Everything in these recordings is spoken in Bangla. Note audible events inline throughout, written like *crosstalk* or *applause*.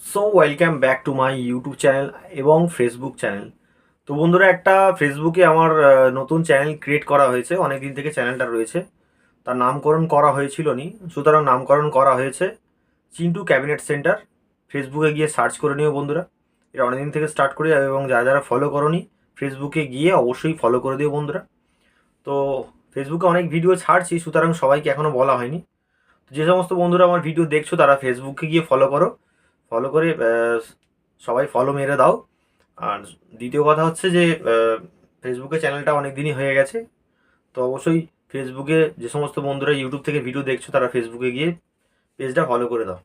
So welcome back to my YouTube channel এবং ফেসবুক চ্যানেল তো বন্ধুরা, একটা ফেসবুকে আমার নতুন চ্যানেল ক্রিয়েট করা হয়েছে। অনেক দিন থেকে চ্যানেলটা রয়েছে। তার নামকরণ করা হয়েছিল নি সুতরাং নামকরণ করা হয়েছে চিন্টু ক্যাবিনেট সেন্টার ফেসবুকে গিয়ে সার্চ করে নিও বন্ধুরা। এটা অনেকদিন থেকে স্টার্ট করে এবং যারা যারা ফলো করনি ফেসবুকে গিয়ে অবশ্যই ফলো করে দিও বন্ধুরা। তো ফেসবুকে অনেক ভিডিও ছাড়ছি, সুতরাং সবাইকে এখনও বলা হয়নি। যে সমস্ত বন্ধুরা আমার ভিডিও দেখছ, তারা ফেসবুকে গিয়ে ফলো করো। ফলো করে সবাই ফলো মেরে দাও। আর দ্বিতীয় কথা হচ্ছে যে ফেসবুকে চ্যানেলটা অনেক দিনই হয়ে গেছে। তো অবশ্যই ফেসবুকে যে সমস্ত বন্ধুরা ইউটিউব থেকে ভিডিও দেখছ, তারা ফেসবুকে গিয়ে পেজটা ফলো করে দাও।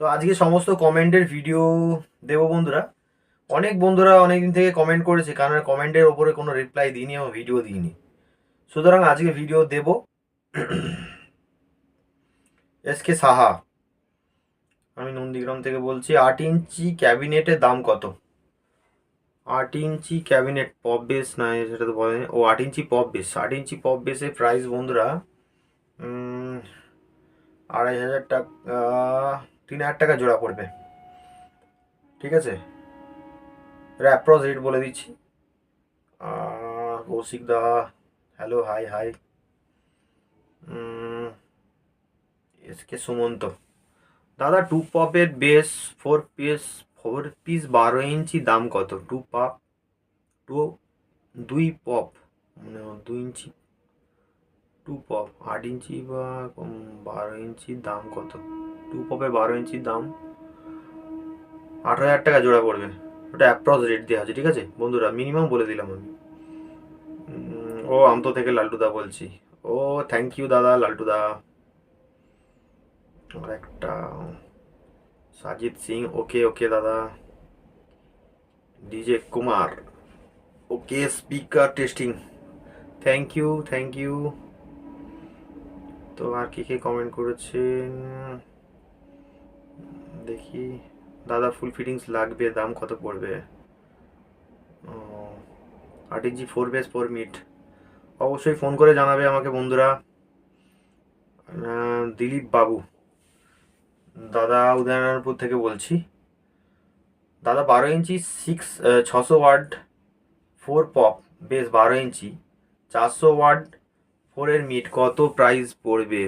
তো আজকে সমস্ত কমেন্টের ভিডিও দেবো বন্ধুরা। অনেক বন্ধুরা অনেক দিন থেকে কমেন্ট করেছে, কারণ কমেন্টের ওপরে কোনো রিপ্লাই দিইনি এবং ভিডিও দিইনি। সুতরাং আজকে ভিডিও দেব। এস কে সাহা আমি নন্দীগ্রাম থেকে বলছি, আট ইঞ্চি ক্যাবিনেটের দাম কত? আট ইঞ্চি ক্যাবিনেট, পপ বেস, না, সেটা তো বলেনি ও, আট ইঞ্চি পপ বেস, আট ইঞ্চি পপ বেসের প্রাইস বন্ধুরা আড়াই হাজার টাকা তিন হাজার টাকা জোড়া পড়বে। ঠিক আছে? এটা রেট বলে দিচ্ছি। Kaushik da hello hi hi SK Sumanta. দাদা two পপের bass four piece four piece বারো ইঞ্চি দাম কত? টু পপ টু দুই পপ মানে দুই ইঞ্চি টু পপ আট ইঞ্চি বা বারো ইঞ্চির দাম কত? টু পপের বারো ইঞ্চির দাম আঠারো হাজার টাকা জোড়া পড়বে। ওটা অ্যাপ্রক্স রেট দেওয়া আছে, ঠিক আছে? বন্ধুরা মিনিমাম বলে দিলাম আমি। ও আমতো থেকে লালটুদা বলছি। ও থ্যাংক ইউ দাদা, লালটুদা। একটা সাজিদ সিং, ওকে ওকে, দাদা। DJ Kumar, okay speaker testing thank you thank you তো আর কে কে কমেন্ট করেছেন? দেখি। দাদা ফুল ফিটিংস লাগবে, দাম কত পড়বে? আট ইঞ্চি ফোর বেস ফোর মিট অবশ্যই ফোন করে জানাবে আমাকে বন্ধুরা। দিলীপ বাবু। দাদা উদয়নারায়ণপুর থেকে বলছি। দাদা বারো ইঞ্চি সিক্স ছশো ওয়ার্ড ফোর পপ বেশ বারো ইঞ্চি। চারশো ওয়ার্ড ফোরের মিট, কত প্রাইস পড়বে?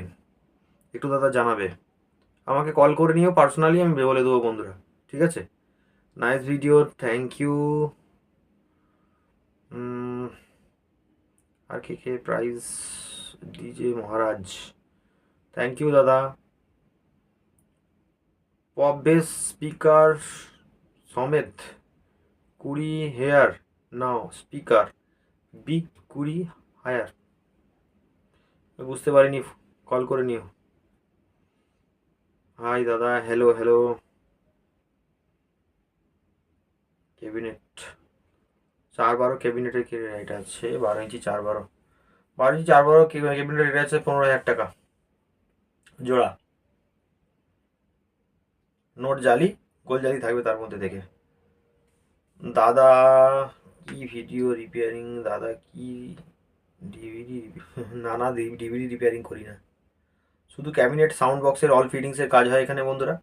একটু দাদা জানাবে। আমাকে কল করে নিও পার্সোনালি আমি বলে দেবো বন্ধুরা, ঠিক আছে? নাইস ভিডিও থ্যাংক ইউ আর কে কে price DJ Maharaj. Thank you দাদা। পপ বেস স্পিকার সমেত কুড়ি হেয়ার, নাও, স্পিকার, বিগ কুড়ি হায়ার। বুঝতে পারিনি, কল করে নিও। হাই দাদা, হ্যালো হ্যালো। ক্যাবিনেট, চার বারো ক্যাবিনেটের কি রেট আছে? বারো ইঞ্চি চার বারো। বারো ইঞ্চি চার বারো ক্যাবিনেটের রেট আছে পনেরো হাজার টাকা। জোড়া। নোট জালি, গোল জালি থাকবে তার মধ্যে থেকে দাদা, কি ভিডিও রিপেয়ারিং দাদা, কি ডিভিডি *laughs* না না ডিভিডি রিপেয়ারিং করি না। শুধু ক্যাবিনেট সাউন্ড বক্সের অল ফিটিংসের কাজ হয় এখানে, বন্ধুরা।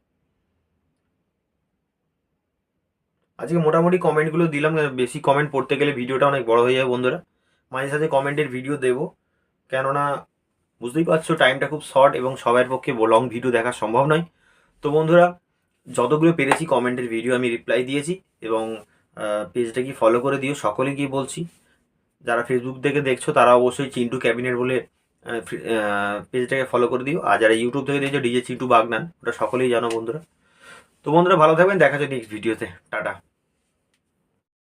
আজকে মোটামুটি কমেন্টগুলো দিলাম বেশি কমেন্ট পড়তে গেলে ভিডিওটা অনেক বড় হয়ে যাবে বন্ধুরা। মাঝে সাঝে কমেন্টের ভিডিও দেবো। কেননা, বুঝতেই পারছ টাইমটা খুব শর্ট এবং সবার পক্ষে লং ভিডিও দেখা সম্ভব নয়। তো বন্ধুরা যতগুলো পেরেছি কমেন্টের ভিডিও আমি রিপ্লাই দিয়েছি এবং পেজটা কি ফলো করে দিও, সকলে গিয়ে বলছি। যারা ফেসবুক থেকে দেখছ, তারা অবশ্যই চিন্টু ক্যাবিনেট বলে পেজটাকে ফলো করে দিও। আর যারা ইউটিউব থেকে দেখছ, ডিজে চিন্টু বাগনান, ওটা সকলেই জানো বন্ধুরা। তো বন্ধুরা, ভালো থাকবেন, দেখা যাচ্ছে নেক্সট ভিডিওতে টাটা।